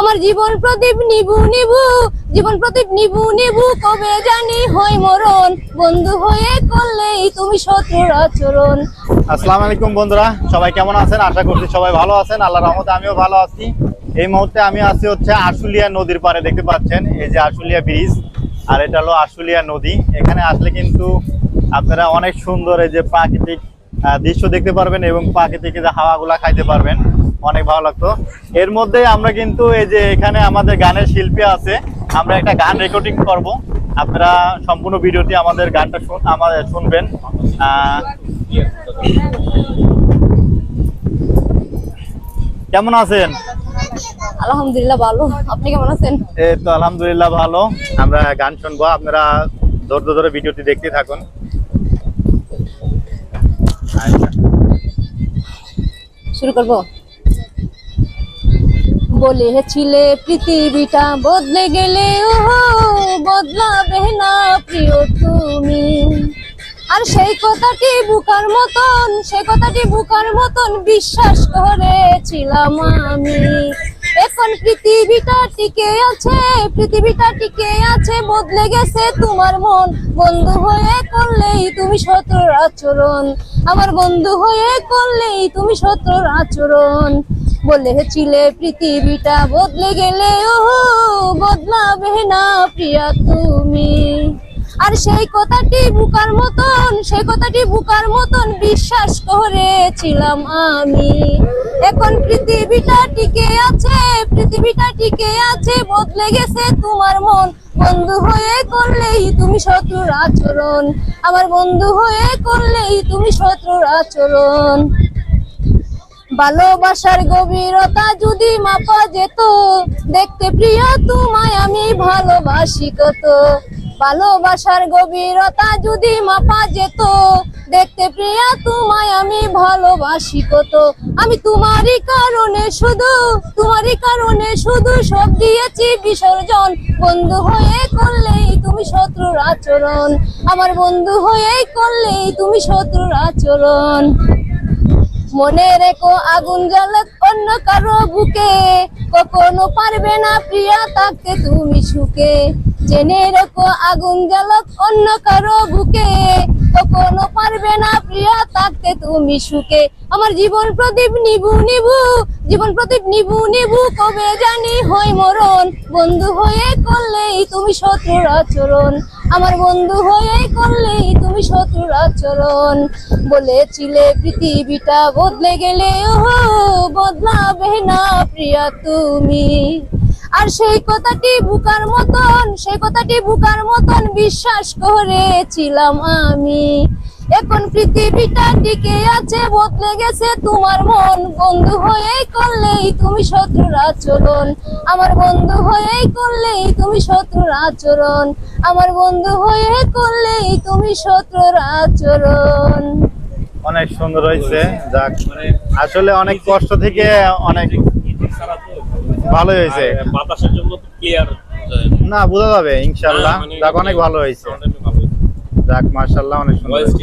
আমার জীবন প্রদীপ নিবু নিবু জীবন প্রদীপ নিবু নিবু কবে জানি হই মরণ। বন্ধু হয়ে করলেই তুমি শত্রুর আচরণ। আসসালামু আলাইকুম বন্ধুরা, সবাই কেমন আছেন? আশা করছি সবাই ভালো আছেন। আল্লাহ রহমতে আমিও ভালো আছি। এই মুহূর্তে আমি আছি হচ্ছে আশুলিয়া নদীর পাড়ে, দেখতে পাচ্ছেন? এই যে আশুলিয়া ব্রিজ আর এটা হলো আশুলিয়া নদী। এখানে আসলে কিন্তু আপনারা অনেক সুন্দর এই যে প্রাকৃতিক দৃশ্য দেখতে পারবেন এবং প্রাকৃতিক যে হাওয়াগুলা খাইতে পারবেন। অনেক ভালো লাগতো। এর মধ্যে আমরা কিন্তু এই যে এখানে আমাদের গানের শিল্পী আছে আমরা একটা গান রেকর্ডিং করব। আপনারা সম্পূর্ণ ভিডিওটি আমাদের গানটা শুন আমাদের শুনবেন। কেমন আছেন? আলহামদুলিল্লাহ ভালো। আপনি কেমন আছেন? এই তো আলহামদুলিল্লাহ ভালো। আমরা গান শুনব আপনারা ধৈর্য ধরে ভিডিওটি দেখতে থাকুন। শুরু করব? বলেছিলে পৃথিবীটা বদলে গেলে বদলাবে না প্রিয় তুমি। আর সেই কথাটি বুকার মতন, সেই কথাটি বুকার মতন বিশ্বাস করেছিলাম আমি। এখন পৃথিবীটা টিকে আছে, পৃথিবীটা টিকে আছে, বদলে গেছে তোমার মন। বন্ধু হয়ে করলেই তুমি শত্রুর আচরণ। আমার বন্ধু হয়ে করলেই তুমি শত্রুর আচরণ। বলেছিলে পৃথিবীটা বদলে গেলে বদলাবে না প্রিয়া তুমি। আর সেই কথাটি বুকার মতন, সেই কথাটি বুকার মতন বিশ্বাস করেছিলাম আমি। এখন পৃথিবীটা টিকে আছে, পৃথিবীটা টিকে আছে, বদলে গেছে তোমার মন। বন্ধু হয়ে করলেই তুমি শত্রুর আচরণ। আমার বন্ধু হয়ে করলেই তুমি শত্রুর আচরণ। ভালোবাসার গভীরতা যদি মাপা যেত, দেখতে প্রিয় তোমায় আমি ভালোবাসি কত। ভালোবাসার গভীরতা যদি মাপা যেত, দেখতে প্রিয়া তোমায় আমি ভালোবাসি কত। আমি তোমারই কারণে শুধু, তোমারই কারণে শুধু সব দিয়েছি বিসর্জন। বন্ধু হয়ে করলেই তুমি শত্রুর আচরণ। আমার বন্ধু হয়েই করলেই তুমি শত্রুর আচরণ। মনে রেখো আগুন জ্বালক অন্য কারও বুকে। কখনো পারবে না প্রিয়া থাকতে তুমি সুখে। জেনে রেখো আগুন জ্বালক অন্য কারও বুকে। কখনো পারবে না প্রিয়া, থাকতে তুমি সুখে। আমার জীবন প্রদীপ নিবু নিবু জীবন প্রদীপ নিবু নিবু কবে জানি হয় মরণ। বন্ধু হয়ে করলেই তুমি শত্রুর আচরণ। আমার বন্ধু হয়ে করলেই তুমি শত্রুর আচরণ। বলেছিলে পৃথিবীটা বদলে গেলে ও বদলাবে না প্রিয়া তুমি। আর সেই কথাটি বুকার মতন, সেই কথাটি বুকার মতন বিশ্বাস করেছিলাম আমি। এখন পৃথিবীটা টিকে আছে, বদলে গেছে তোমার মন। বন্ধু হয়েই করলেই তুমি শত্রুর আচরণ। আমার বন্ধু হয়েই করলেই তুমি শত্রুর আচরণ। আমার বন্ধু হয়ে করলেই তুমি শত্রুর আচরণ। অনেক সুন্দর হয়েছে, যাক। আসলে অনেক কষ্ট থেকে অনেক ভালো হয়েছে। বাতাসের জন্য তো ক্লিয়ার না বোঝা যাবে ইনশাল্লাহ যাক অনেক ভালো হয়েছে। যাক মার্শাল্লাহ অনেক সুন্দর।